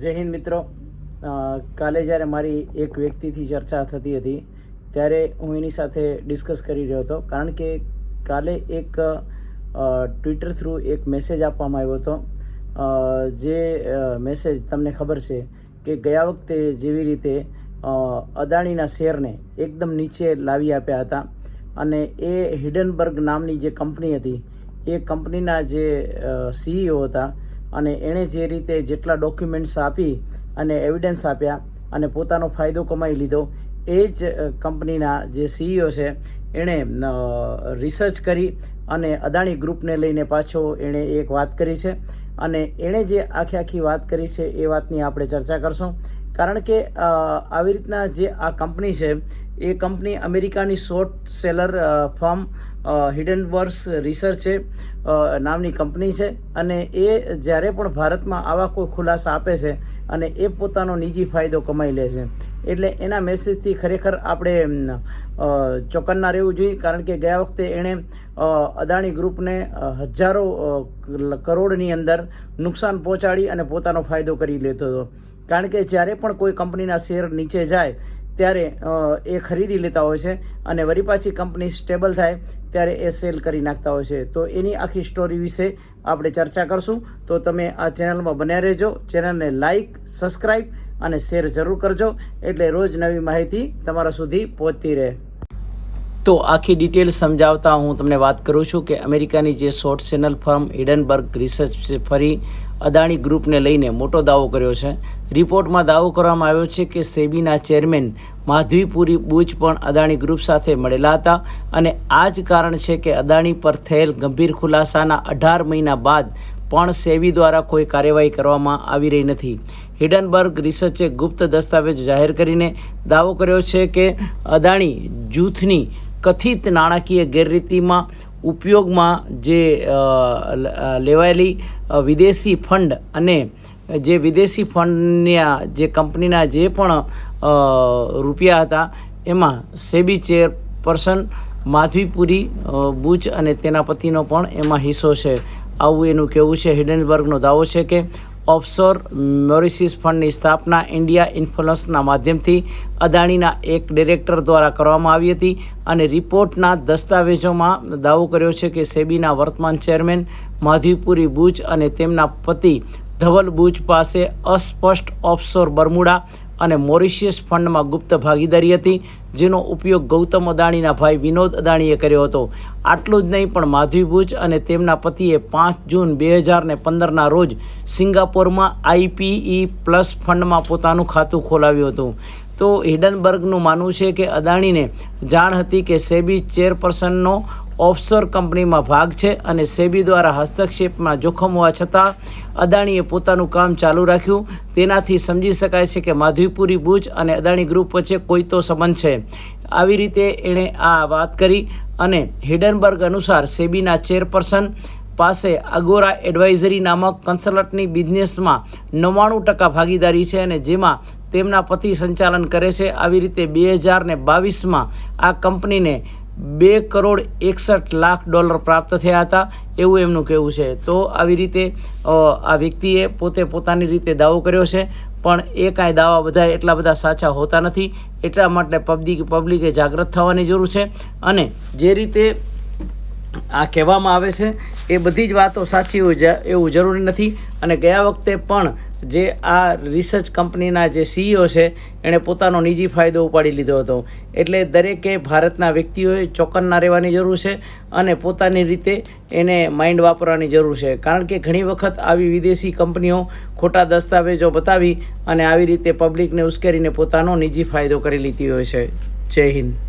જય હિન્દ મિત્રો. કાલે જ્યારે મારી એક વ્યક્તિથી ચર્ચા થતી હતી, ત્યારે હું એની સાથે ડિસ્કસ કરી રહ્યો હતો. કારણ કે કાલે એક ટ્વિટર થ્રુ એક મેસેજ આપવામાં આવ્યો હતો. જે મેસેજ તમને ખબર છે કે ગયા વખતે જેવી રીતે અદાણીના શેરને એકદમ નીચે લાવી આપ્યા હતા. અને એ હિડનબર્ગ નામની જે કંપની હતી, એ કંપનીના જે સીઈઓ હતા અને એણે જે રીતે જેટલા ડોક્યુમેન્ટ્સ આપી અને એવિડન્સ આપ્યા અને પોતાનો ફાયદો કમાઈ લીધો, એ જ કંપનીના જે સીઈઓ છે, એણે રિસર્ચ કરી અને અદાણી ગ્રુપને લઈને પાછો એણે એક વાત કરી છે. અને એણે જે આખી આખી વાત કરી છે, એ વાતની આપણે ચર્ચા કરશું. કારણ કે આવી રીતના જે આ કંપની છે, એ કંપની અમેરિકાની short seller firm Hindenburg research નામની કંપની છે અને એ જ્યારે પણ ભારતમાં આવા કોઈ ખુલાસા આપે છે અને એ પોતાનો નિજી ફાયદો કમાઈ લે છે. એટલે એના મેસેજથી ખરેખર આપણે ચોકન્ના રહેવું જોઈએ. કારણ કે ગયા વખતે એણે અદાણી ગ્રુપને હજારો કરોડની અંદર નુકસાન પહોંચાડી અને પોતાનો ફાયદો કરી લેતો હતો. કારણ કે જ્યારે પણ કોઈ કંપનીના શેર નીચે જાય, ત્યારે એ ખરીદી લેતા હોય છે અને વળી પાછી કંપની સ્ટેબલ થાય, ત્યારે એ સેલ કરી નાખતા હોય છે. તો એની આખી સ્ટોરી વિશે આપણે ચર્ચા કરશું. તો તમે આ ચેનલમાં બન્યા રહેજો. ચેનલને લાઇક સબસ્ક્રાઈબ અને શેર જરૂર કરજો એટલે રોજ નવી માહિતી તમારા સુધી પહોંચતી રહે. તો આખી ડિટેલ સમજાવતા હું તમને વાત કરું છું કે અમેરિકાની જે short seller firm Hindenburg research ફરી અદાણી ગ્રુપને લઈને મોટો દાવો કર્યો છે. રિપોર્ટમાં દાવો કરવામાં આવ્યો છે કે સેબીના ચેરમેન માધવીપુરી બુચ પણ અદાણી ગ્રુપ સાથે મળેલા હતા અને આ જ કારણ છે કે અદાણી પર થયેલ ગંભીર ખુલાસાના અઢાર મહિના બાદ પણ સેબી દ્વારા કોઈ કાર્યવાહી કરવામાં આવી રહી નથી. હિડનબર્ગ રિસર્ચે ગુપ્ત દસ્તાવેજ જાહેર કરીને દાવો કર્યો છે કે અદાણી જૂથની કથિત નાણાકીય ગેરરીતિમાં ઉપયોગમાં જે લેવાયેલી વિદેશી ફંડ અને જે વિદેશી ફંડના જે કંપનીના જે પણ રૂપિયા હતા, એમાં સેબી ચેરપર્સન માધવીપુરી બુચ અને તેના પતિનો પણ એમાં હિસ્સો છે. આવું એનું કહેવું છે. હિડનબર્ગનો દાવો છે કે ઓફશોર મોરિસિસ ફંડની સ્થાપના ઇન્ડિયા ઇન્ફ્લુઅન્સના માધ્યમથી અદાણીના એક ડિરેક્ટર દ્વારા કરવામાં આવી હતી અને રિપોર્ટના દસ્તાવેજોમાં દાવો કર્યો છે કે સેબીના વર્તમાન ચેરમેન માધવીપુરી બુચ અને તેમના પતિ ધવલ બુચ પાસે અસ્પષ્ટ ઓફશોર બર્મુડા અને મોરિશિયસ ફંડમાં ગુપ્ત ભાગીદારી હતી, જેનો ઉપયોગ ગૌતમ અદાણીના ભાઈ વિનોદ અદાણીએ કર્યો હતો. આટલું જ નહીં, પણ માધવી ભુજ અને તેમના પતિએ પાંચ જૂન બે હજારને પંદરના રોજ સિંગાપોરમાં આઈપીઈ પ્લસ ફંડમાં પોતાનું ખાતું ખોલાવ્યું હતું. તો હિડનબર્ગનું માનવું છે કે અદાણીને જાણ હતી કે સેબી ચેરપર્સનનો ઓફશોર કંપનીમાં ભાગ છે અને સેબી દ્વારા હસ્તક્ષેપમાં જોખમ હોવા છતાં અદાણીએ પોતાનું કામ ચાલુ રાખ્યું. તેનાથી સમજી શકાય છે કે માધવીપુરી ભુજ અને અદાણી ગ્રુપ વચ્ચે કોઈ તો સંબંધ છે. આવી રીતે એણે આ વાત કરી અને હિડનબર્ગ અનુસાર સેબીના ચેરપર્સન પાસે અગોરા એડવાઇઝરી નામક કન્સલ્ટની બિઝનેસમાં નવ્વાણું ટકા ભાગીદારી છે અને જેમાં તેમના પતિ સંચાલન કરે છે. આવી રીતે બે હજાર ને બાવીસમાં આ કંપનીને બે કરોડ એકસઠ લાખ ડોલર પ્રાપ્ત થયા હતા, એવું એમનું કહેવું છે. તો આવી રીતે આ વ્યક્તિએ પોતે પોતાની રીતે દાવો કર્યો છે, પણ એ કાંઈ દાવા બધા એટલા બધા સાચા હોતા નથી, એટલા માટે પબ્લિક, પબ્લિકે જાગૃત થવાની જરૂર છે. અને જે રીતે આ કહેવામાં આવે છે, એ બધી જ વાતો સાચી હોય એવું જરૂરી નથી. અને ગયા વખતે પણ જે આ રિસર્ચ કંપનીના જે સીઈઓ છે, એણે પોતાનો નિજી ફાયદો ઉપાડી લીધો હતો. એટલે દરેકે ભારતના વ્યક્તિઓએ ચોકન્ના રહેવાની જરૂર છે અને પોતાની રીતે એને માઇન્ડ વાપરવાની જરૂર છે. કારણ કે ઘણી વખત આવી વિદેશી કંપનીઓ ખોટા દસ્તાવેજો બતાવી અને આવી રીતે પબ્લિકને ઉશ્કેરીને પોતાનો નિજી ફાયદો કરી લીધી હોય છે. જય હિન્દ.